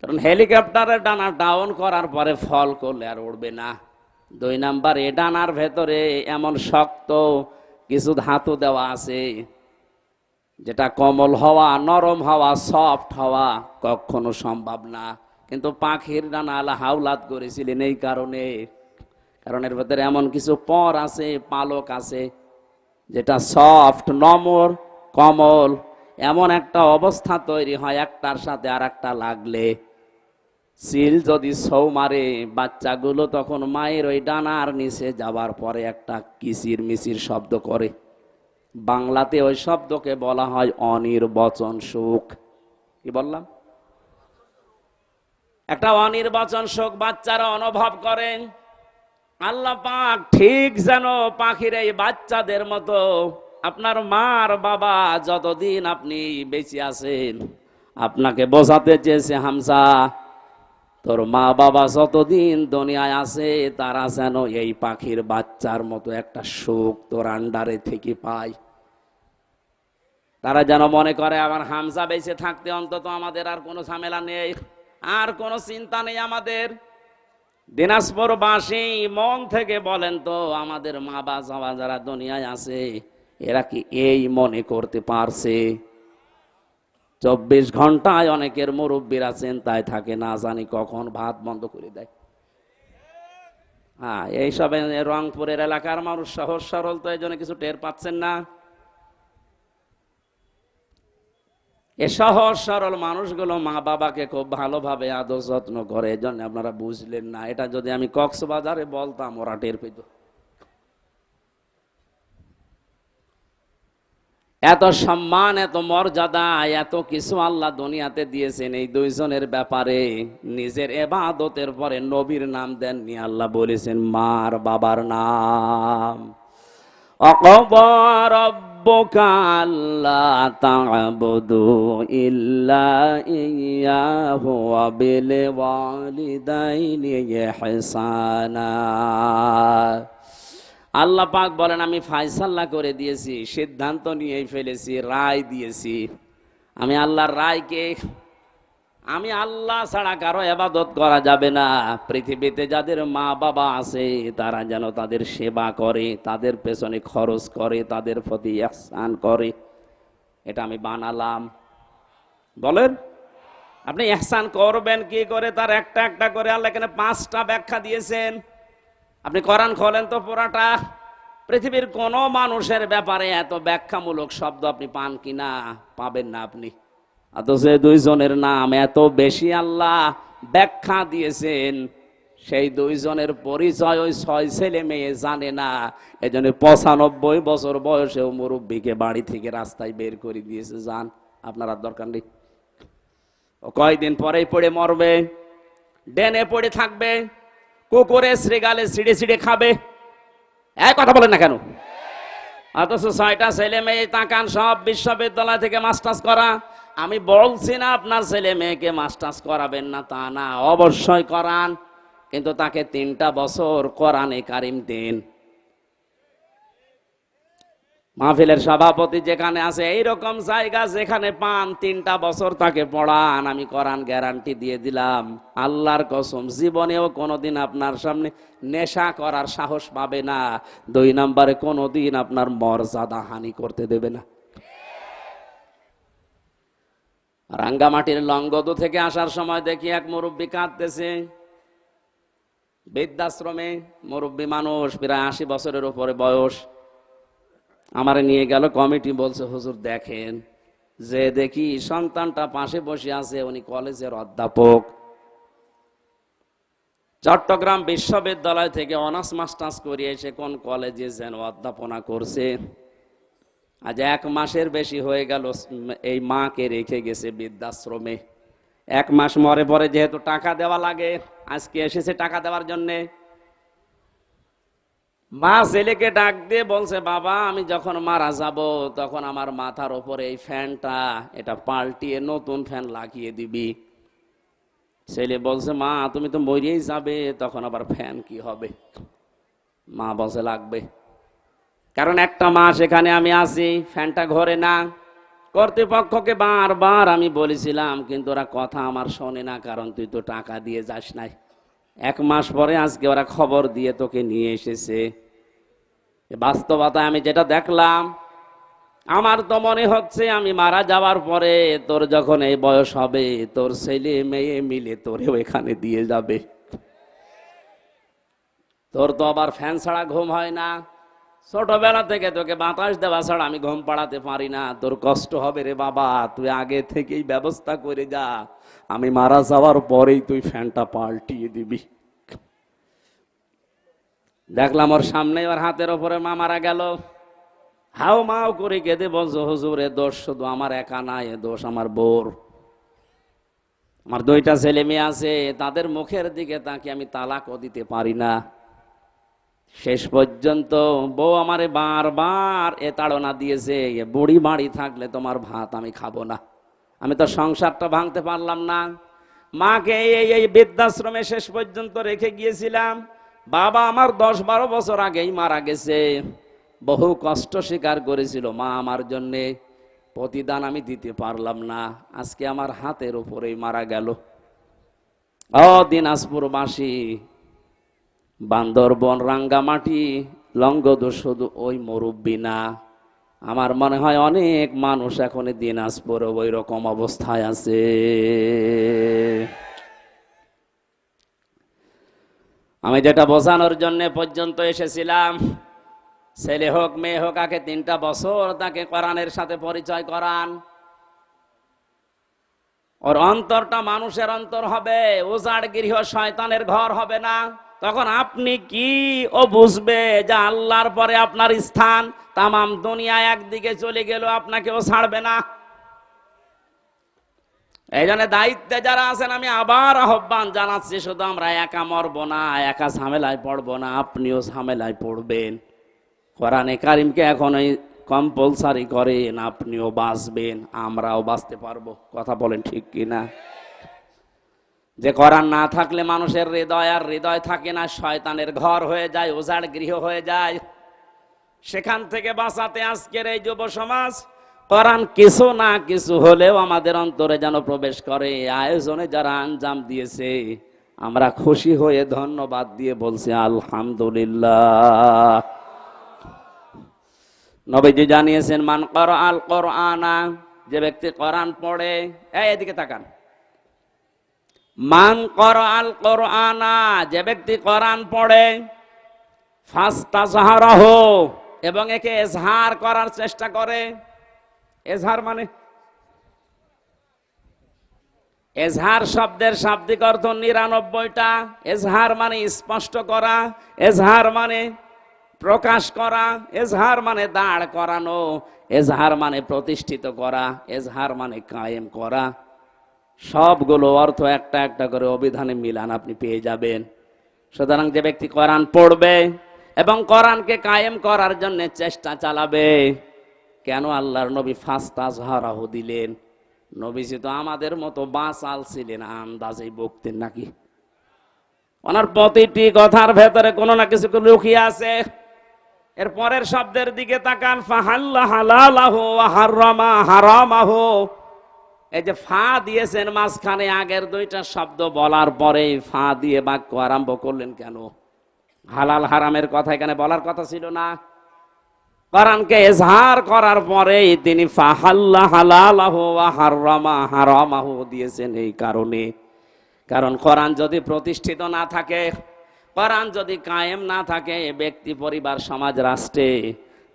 কারণ হেলিকপ্টারের ডানা ডাউন করার পরে ফল করলে আর উড়বে না। দুই নাম্বার, এ ডানার ভেতরে এমন শক্ত কিছু ধাতু দেওয়া আছে, যেটা কমল হওয়া, নরম হওয়া সফট হওয়া কখনো সম্ভব না। কিন্তু পাখির ডানা আলা হাওলাত করেছিলেন এই কারণে। কারণ এর ভেতরে এমন কিছু পর আছে, পালক আছে, যেটা সফট নমর, কমল এমন একটা অবস্থা তৈরি হয়, একটার সাথে আর একটা লাগলে। সিল যদি ছৌ মারে, বাচ্চাগুলো তখন মায়ের ওই ডানার নিচে যাবার পরে একটা কিসির মিসির শব্দ করে। বাংলাতে ওই শব্দকে বলা হয় অনির্বচন সুখ কি বললাম? একটা অনির্বচন সুখ বাচ্চারা অনুভব করেন, আল্লাহ পাক ঠিক যেন পাখির এই বাচ্চাদের মতো আপনার মার বাবা যতদিন আপনি বেঁচে আছেন, আপনাকে বোঝাতে চেয়েছে হামসা তোর মা বাবা যতদিন দুনিয়ায় আছে, তারা যেন এই পাখির বাচ্চার মতো একটা সুখ তোর আন্ডারে থেকে পায়। তারা যেন মনে করে আবার হামসা বেঁচে থাকতে অন্তত আমাদের আর কোনো ঝামেলা নেই, আর কোনো চিন্তা নেই আমাদের। দিনাজপুর বাসী মন থেকে বলেন তো, আমাদের মা বাবা যারা দুনিয়ায় আছে এরা কি এই মনে করতে পারছে? চব্বিশ ঘন্টায় অনেকের মুরব্বীরা চিন্তায় থাকে, না জানি কখন ভাত বন্ধ করে দেয়। হ্যাঁ এইসব রংপুরের এলাকার মানুষ সহজ সরল, তো এই জন্য কিছু টের পাচ্ছেন না। এ সহজ সরল মানুষগুলো মা বাবাকে খুব ভালোভাবে আদর যত্ন করে এই জন্য আপনারা বুঝলেন না। এটা যদি আমি কক্সবাজারে বলতাম, ওরা টের পেত। এত সম্মান, এত মর্যাদা, এত কিছু আল্লাহ দুনিয়াতে দিয়েছেন এই দুইজনের ব্যাপারে। নিজের এবাদতের পরে নবীর নাম দেননি, আল্লাহ বলেছেন, মার বাবার নাম। অকবর ইল্লা ইয়াহু ওয়া বিল ওয়ালিদাইনি ইহসানা আল্লাহ পাক বলেন, আমি ফায়সাল্লা করে দিয়েছি, সিদ্ধান্ত নিয়ে ফেলেছি, রায় দিয়েছি। আমি আল্লাহর রায়কে, আমি আল্লাহ ছাড়া কারও এবাদত করা যাবে না। পৃথিবীতে যাদের মা বাবা আছে, তারা যেন তাদের সেবা করে, তাদের পেছনে খরচ করে, তাদের প্রতি ihsan করে। এটা আমি বানালাম। বলেন, আপনি ihsan করবেন কি করে? তার একটা একটা করে আল্লাহ এখানে পাঁচটা ব্যাখ্যা দিয়েছেন। আপনি কোরআন খোলেন তো পুরাটা। পৃথিবীর কোনো মানুষের ব্যাপারে এত ব্যাখ্যামূলক শব্দ আপনি পান কিনা পাবেন না আপনি। অথচ দুইজনের নাম এত বেশি আল্লাহ ব্যাখ্যা দিয়েছেন, সেই দুইজনের পরিচয় ওই ছয় ছেলে মেয়ে জানে না। এই জন্য পঁচানব্বই বছর বয়সেও মুরব্বীকে বাড়ি থেকে রাস্তায় বের করে দিয়েছে যান আপনার আর দরকার নেই। ও কয়দিন পরেই পড়ে মরবে, ডেনে পড়ে থাকবে কুকুরে শ্রীগালে সিঁড়ে সিঁড়ে খাবে। এক কথা বলেন না কেন? অথচ ছয়টা ছেলে মেয়ে, তাকান সব বিশ্ববিদ্যালয় থেকে মাস্টার্স করা। আমি বলছি না আপনার ছেলে মেয়েকে মাস্টার্স করাবেন না, তা না, অবশ্যই করান। কিন্তু তাকে তিনটা বছর কোরআনে কারিম দিন। মাহফিলের সভাপতি যেখানে আছে, এইরকম জায়গা যেখানে পান, তিনটা বছর তাকে পড়ান, আমি কোরআন গ্যারান্টি দিয়ে দিলাম। আল্লাহর কসম, জীবনেও কোনোদিন আপনার সামনে নেশা করার সাহস পাবে না। দুই নম্বরে, কোনোদিন আপনার মর্যাদা হানি করতে দেবে না। রাঙ্গামাটির লঙ্গদু থেকে আসার সময় দেখি এক মুরব্বী কাঁদতেছে। বৃদ্ধাশ্রমে মুরব্বী মানুষ, প্রায় আশি বছরের উপরে বয়স। আমারে নিয়ে গেল, কমিটি বলছে, হুজুর, দেখেন যে দেখি সন্তানটা পাশে বসে আছে, উনি কলেজের অধ্যাপক। চট্টগ্রাম বিশ্ববিদ্যালয় থেকে অনার্স মাস্টার্স করিয়ে এসে কোন কলেজে যেন অধ্যাপনা করছে। আজ এক মাসের বেশি হয়ে গেল, এই মাকে রেখে গেছে বৃদ্ধাশ্রমে। এক মাস মরে পরে যেহেতু টাকা দেওয়া লাগে, আজকে এসেছে টাকা দেওয়ার জন্যে। মা ছেলেকে ডাক দিয়ে বলছে, বাবা, আমি যখন মারা যাব, তখন আমার মাথার ওপরে এই ফ্যানটা, এটা পাল্টিয়ে নতুন ফ্যান লাগিয়ে দিবি। ছেলে বলছে, মা, তুমি তো মরিয়েই যাবে, তখন আবার ফ্যান কি হবে? মা বলছে, লাগবে। কারণ একটা মাস এখানে আমি আছি, ফ্যানটা ঘরে না। কর্তৃপক্ষকে বারবার আমি বলেছিলাম, কিন্তু ওরা কথা আমার শোনে না, কারণ তুই তো টাকা দিয়ে যাস নাই। এক মাস পরে আজকে ওরা খবর দিয়ে তোকে নিয়ে এসেছে। বাস্তবতা বাস্তবতায় আমি যেটা দেখলাম, আমার তো মনে হচ্ছে আমি মারা যাওয়ার পরে তোর যখন এই বয়স হবে, তোর ছেলে মেয়ে মিলে তোরে এখানে দিয়ে যাবে। তোর তো আবার ফ্যান ছাড়া ঘুম হয় না। ছোটবেলা থেকে তোকে বাতাস দেওয়া ছাড়া আমি ঘুম পাড়াতে পারি না। তোর কষ্ট হবে রে বাবা, তুই আগে থেকেই ব্যবস্থা করে যা। আমি মারা যাওয়ার পরেই তুই ফ্যানটা পাল্টিয়ে দিবি। দেখলাম ওর সামনে ওর হাতের ওপরে মা মারা গেল। হাও মাও করে কেঁদে বলছো, হুজুর, এ দোষ শুধু আমার একা না, এ দোষ আমার বোর। আমার দুইটা ছেলে মেয়ে আছে, তাদের মুখের দিকে তাকে আমি তালাকও দিতে পারি না। শেষ পর্যন্ত বউ আমারে বারবার এ তাড়না দিয়েছে বুড়ি বাড়ি থাকলে তোমার ভাত আমি খাব না। আমি তো সংসারটা ভাঙতে পারলাম না। মাকে এই এই বৃদ্ধাশ্রমে শেষ পর্যন্ত রেখে গিয়েছিলাম। বাবা আমার দশ বারো বছর আগেই মারা গেছে। বহু কষ্ট স্বীকার করেছিল মা আমার জন্যে। প্রতিদান আমি দিতে পারলাম না। আজকে আমার হাতের উপরেই মারা গেল। ও দিনাজপুরবাসী বান্দরবন, রাঙ্গামাটি লঙ্গদ শুধু ওই মুরব্বী না আমার মনে হয় অনেক মানুষ এখন দিনাজপুরে ওই রকম অবস্থায় আছে। আমি যেটা বোঝানোর জন্য পর্যন্ত এসেছিলাম, ছেলে হোক, মেয়ে হোক, আগে তিনটা বছর তাকে কোরআনের সাথে পরিচয় করান। ওর অন্তরটা মানুষের অন্তর হবে, উজাড় গৃহ শয়তানের ঘর হবে না। তখন আপনি কি ও বুঝবে যে আল্লাহর পরে আপনার স্থান তামাম দুনিয়া একদিকে চলে গেল আপনাকে ও ছাড়বে না? এই জন্য দায়িত্বে যারা আছেন, আমি আবার আহ্বান জানাচ্ছি, শুধু আমরা একা মরবো না, একা ঝামেলায় পড়ব না, আপনিও ঝামেলায় পড়বেন। কোরআনে কারিমকে এখন ওই কম্পালসারি করেন, আপনিও বাঁচবেন, আমরাও বাঁচতে পারব। কথা বলেন ঠিক কি না যে কোরআন না থাকলে মানুষের হৃদয় আর হৃদয় থাকে না, শয়তানের ঘর হয়ে যায় ওজাড় গৃহ হয়ে যায়। সেখান থেকে বাঁচাতে আজকের এই যুব সমাজ কোরআন কিছু না কিছু হলেও আমাদের অন্তরে যেন প্রবেশ করে। আয়োজনে যারা আঞ্জাম দিয়েছে, আমরা খুশি হয়ে ধন্যবাদ দিয়ে বলছি, আলহামদুলিল্লাহ। নবীজি জানিয়েছেন, মান কর আল কর আনা যে ব্যক্তি কোরআন পড়ে এদিকে তাকান। মান কর আল কোরআনা, যে ব্যক্তি কোরআন পড়ে ফাস্তা এবং একে এজহার করার চেষ্টা করে। এজহার মানে? এজহার শব্দের শাব্দিক অর্থ নিরানব্বইটা। এজহার মানে স্পষ্ট করা। এজহার মানে প্রকাশ করা। এজহার মানে দাঁড় করানো। এজহার মানে প্রতিষ্ঠিত করা। এজহার মানে কায়েম করা। সবগুলো অর্থ একটা একটা করে অভিধানে মিলান, আপনি পেয়ে যাবেন। সুতরাং যে ব্যক্তি কোরআন পড়বে এবং কোরআনকে কায়েম করার জন্য চেষ্টা চালাবে, কেন আল্লাহর নবী ফাস্তাজহারাহ দিলেন? নবীজি তো আমাদের মতো বাঁচাল ছিলেন, আন্দাজেই বকতেন নাকি? ওনার প্রতিটি কথার ভেতরে কোনো না কিছু লুকিয়ে আছে? এর পরের শব্দের দিকে তাকান, ফাহাল্লা হালালাহু ওয়া হাররামা হারামাহু। এই যে ফা দিয়েছেন মাঝখানে, আগের দুইটা শব্দ বলার পরে ফা দিয়ে বাক্য আরম্ভ করলেন কেন? হালাল হারামের কথা এখানে বলার কথা ছিল না। কোরআনকে এজহার করার পরেই তিনি ফাহাল্লা হালালাহু দিয়েছেন এই কারণে। কারণ কোরআন যদি প্রতিষ্ঠিত না থাকে, কোরআন যদি কায়েম না থাকে, ব্যক্তি, পরিবার, সমাজ, রাষ্ট্রে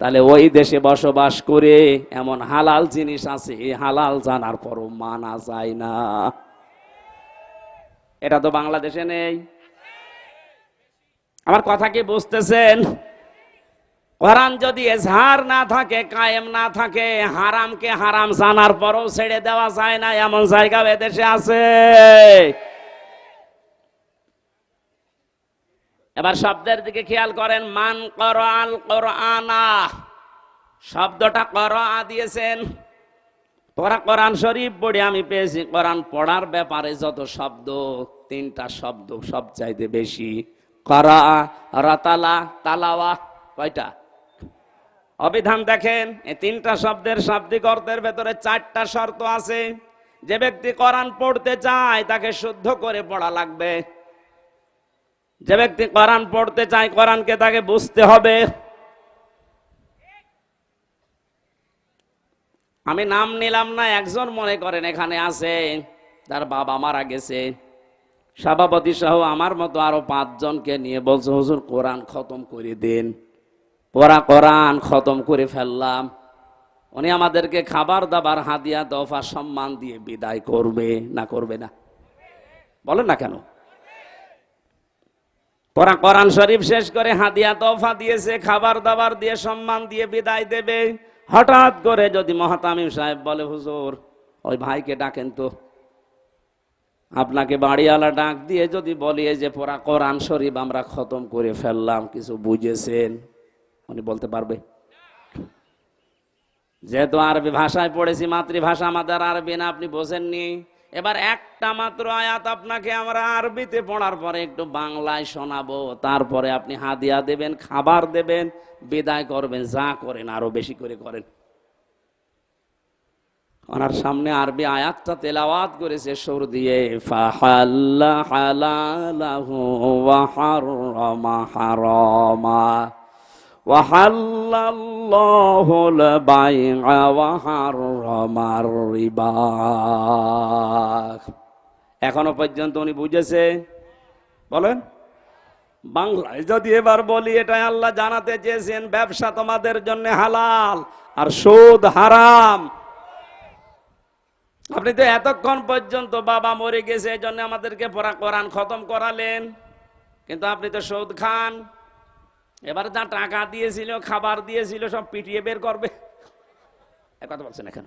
তাহলে ওই দেশে বসবাস করে এমন হালাল জিনিস আছে হালাল জানার পরও মানা যায় না। এটা তো বাংলাদেশে নেই। আমার কথা কি বুঝতেছেন? কোরআন যদি এজহার না থাকে, কায়েম না থাকে, হারামকে হারাম জানার পরও ছেড়ে দেওয়া যায় না, এমন জায়গা এদেশে আছে। এবার শব্দের দিকে খেয়াল করেন, মান কর আল কোরআনা। শব্দটা কর আ দিয়েছেন। পড়া কোরআন শরীফ পড়ে আমি পেয়েছি, কোরআন পড়ার ব্যাপারে যত শব্দ, তিনটা শব্দ সব চাইতে বেশি। করা, রাতালা, তালাওয়া, কয়টা? অবিধান দেখেন এই তিনটা শব্দের শাব্দিক অর্থের ভেতরে চারটা শর্ত আছে। যে ব্যক্তি কোরআন পড়তে চায়, তাকে শুদ্ধ করে পড়া লাগবে। যে ব্যক্তি কোরআন পড়তে চায়, কোরআনকে তাকে বুঝতে হবে। আমি নাম নিলাম না, একজন মনে করেন এখানে আছে, তার বাবা মারা গেছে। সভাপতি সহ আমার মতো আরও পাঁচজনকে নিয়ে বলছে, হুজুর, কোরআন খতম করে দিন। পড়া কোরআন খতম করে ফেললাম। উনি আমাদেরকে খাবার দাবার, হাদিয়া দফা সম্মান দিয়ে বিদায় করবে, না করবে না? বলেন না কেন? পড়া কোরআন শরীফ শেষ করে হাদিয়া দফা দিয়েছে, খাবার দাবার দিয়ে সম্মান দিয়ে বিদায় দেবে। হঠাৎ করে যদি মহাতামিম সাহেব বলে, হুজুর, ওই ভাইকে ডাকেন তো। আপনাকে বাড়িওয়ালা ডাক দিয়ে যদি বলি যে পড়া কোরআন শরীফ আমরা খতম করে ফেললাম, কিছু বুঝেছেন? উনি বলতে পারবে। যেহেতু আরবি ভাষায় পড়েছি, মাতৃভাষা আমাদের আরবি না, আপনি বোঝেননি। এবার একটা মাত্র আয়াত আপনাকে আমরা আরবিতে পড়ার পরে একটু বাংলায় শোনাবো। তারপরে আপনি হাদিয়া দেবেন, খাবার দেবেন, বিদায় করবেন, যা করেন আরও বেশি করে করেন। ওনার সামনে আরবি আয়াতটা তেলাওয়াত করেছে সুর দিয়ে, ফাহাল্লা হালালাহু ওয়া হাররামা হারামা وحل الله البيع وحرم الربا এখনো পর্যন্ত উনি বুঝেছে বলেন বাংলায় যদি এবার বলি এটাই আল্লাহ জানাতে চেয়েছেন ব্যবসা তোমাদের জন্য হালাল আর সুদ হারাম আপনি তো এতক্ষণ পর্যন্ত বাবা মরে গেছে এই জন্য আমাদেরকে পড়া কোরআন খতম করালেন কিন্তু আপনি তো সুদ খান এবার যা টাকা দিয়েছিল খাবার দিয়েছিল সব পিটিয়ে বের করবে। কথা বলছেন না কেন